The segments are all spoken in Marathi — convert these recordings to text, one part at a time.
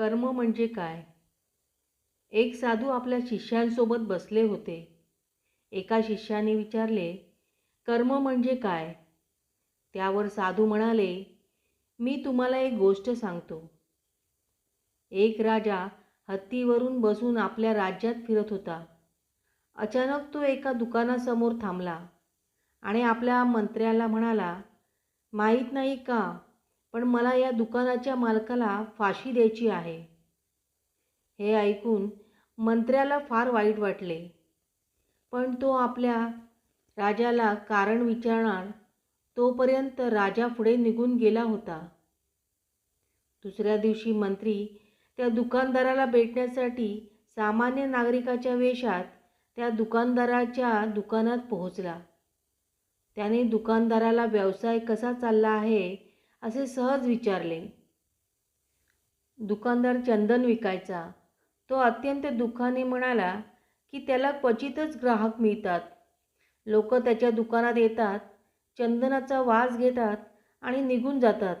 कर्म म्हणजे काय? एक साधू आपल्या शिष्यांसोबत बसले होते. एका शिष्याने विचारले कर्म म्हणजे काय? त्यावर साधू म्हणाले मी तुम्हाला एक गोष्ट सांगतो. एक राजा हत्तीवरून बसून आपल्या राज्यात फिरत होता. अचानक तो एका दुकानासमोर थांबला आणि आपल्या मंत्र्याला म्हणाला माहीत नाही का पण मला या दुकानाच्या मालकाला फाशी द्यायची आहे. हे ऐकून मंत्र्याला फार वाईट वाटले. पण तो आपल्या राजाला कारण विचारणार तोपर्यंत राजा पुढे निघून गेला होता. दुसऱ्या दिवशी मंत्री त्या दुकानदाराला भेटण्यासाठी सामान्य नागरिकाच्या वेशात त्या दुकानदाराच्या दुकानात पोहोचला. त्याने दुकानदाराला व्यवसाय कसा चालला आहे असे सहज विचारले. दुकानदार चंदन विकायचा. तो अत्यंत दुःखाने म्हणाला की त्याला क्वचितच ग्राहक मिळतात. लोक त्याच्या दुकानात येतात चंदनाचा वास घेतात आणि निघून जातात.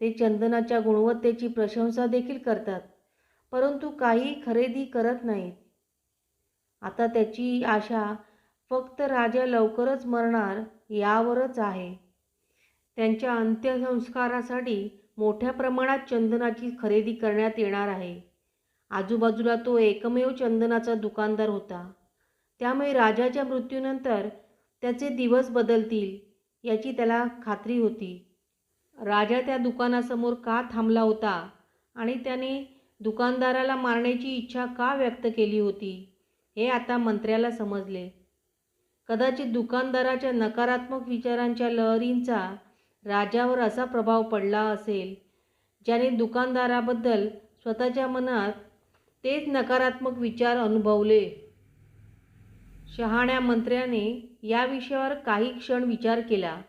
ते चंदनाच्या गुणवत्तेची प्रशंसा देखील करतात परंतु काही खरेदी करत नाहीत. आता त्याची आशा फक्त राजा लवकरच मरणार यावरच आहे. त्यांच्या अंत्यसंस्कारासाठी मोठ्या प्रमाणात चंदनाची खरेदी करण्यात येणार आहे. आजूबाजूला तो एकमेव चंदनाचा दुकानदार होता. त्यामुळे राजाच्या मृत्यूनंतर त्याचे दिवस बदलतील याची त्याला खात्री होती. राजा त्या दुकानासमोर का थांबला होता आणि त्याने दुकानदाराला मारण्याची इच्छा का व्यक्त केली होती हे आता मंत्र्याला समजले. कदाचित दुकानदाराच्या नकारात्मक विचारांच्या लहरींचा राजावर असा प्रभाव पडला असेल ज्याने दुकानदाराबद्दल स्वतःच्या मनात तेच नकारात्मक विचार अनुभवले. शहाण्या मंत्र्याने या विषयावर काही क्षण विचार केला.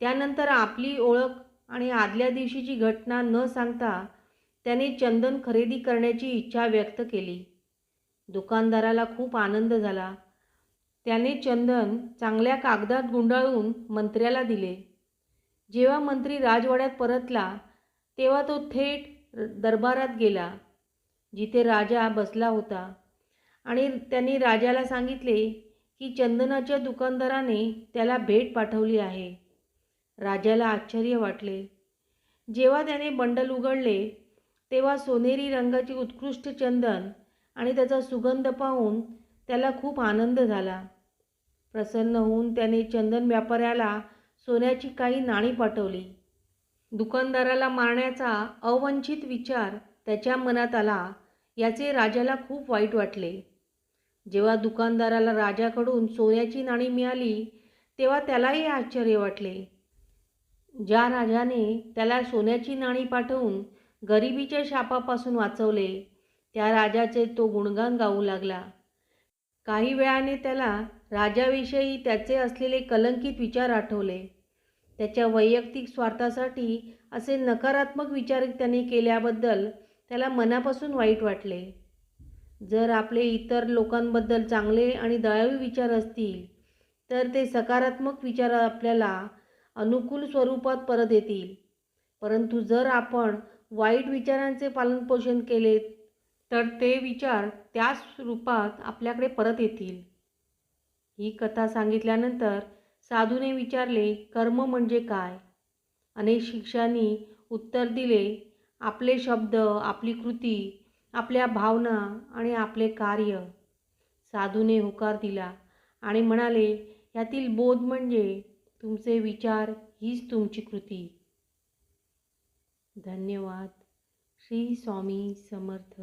त्यानंतर आपली ओळख आणि आदल्या दिवशीची घटना न सांगता त्याने चंदन खरेदी करण्याची इच्छा व्यक्त केली. दुकानदाराला खूप आनंद झाला. त्याने चंदन चांगल्या कागदात गुंडाळून मंत्र्याला दिले. जेव्हा मंत्री राजवाड्यात परतला तेव्हा तो थेट दरबारात गेला जिथे राजा बसला होता. आणि त्यांनी राजाला सांगितले की चंदनाच्या दुकानदाराने त्याला भेट पाठवली आहे. राजाला आश्चर्य वाटले. जेव्हा त्याने बंडल उघडले तेव्हा सोनेरी रंगाचे उत्कृष्ट चंदन आणि त्याचा सुगंध पाहून त्याला खूप आनंद झाला. प्रसन्न होऊन त्याने चंदन व्यापाऱ्याला सोन्याची काही नाणी पाठवली. दुकानदाराला मारण्याचा अवंचित विचार त्याच्या मनात आला याचे राजाला खूप वाईट वाटले. जेव्हा दुकानदाराला राजाकडून सोन्याची नाणी मिळाली तेव्हा त्यालाही आश्चर्य वाटले. ज्या राजाने त्याला सोन्याची नाणी पाठवून गरिबीच्या शापापासून वाचवले त्या राजाचे तो गुणगान गाऊ लागला. काही वेळाने त्याला राजाविषयी त्याचे असलेले कलंकित विचार आठवले. त्याच्या वैयक्तिक स्वार्थासाठी असे नकारात्मक विचार त्याने केल्याबद्दल त्याला मनापासून वाईट वाटले. जर आपले इतर लोकांबद्दल चांगले आणि दयाळू विचार असतील तर ते सकारात्मक विचार आपल्याला अनुकूल स्वरूपात परत येतील. परंतु जर आपण वाईट विचारांचे पालनपोषण केले तर ते विचार त्याच रूपात आपल्याकडे परत येतील. ही कथा सांगितल्यानंतर साधूने विचारले कर्म म्हणजे काय? अनेक शिक्षांनी उत्तर दिले आपले शब्द आपली कृती आपल्या भावना आणि आपले कार्य. साधूने होकार दिला आणि म्हणाले यातील बोध म्हणजे तुमचे विचार हीच तुमची कृती. धन्यवाद. श्री स्वामी समर्थ.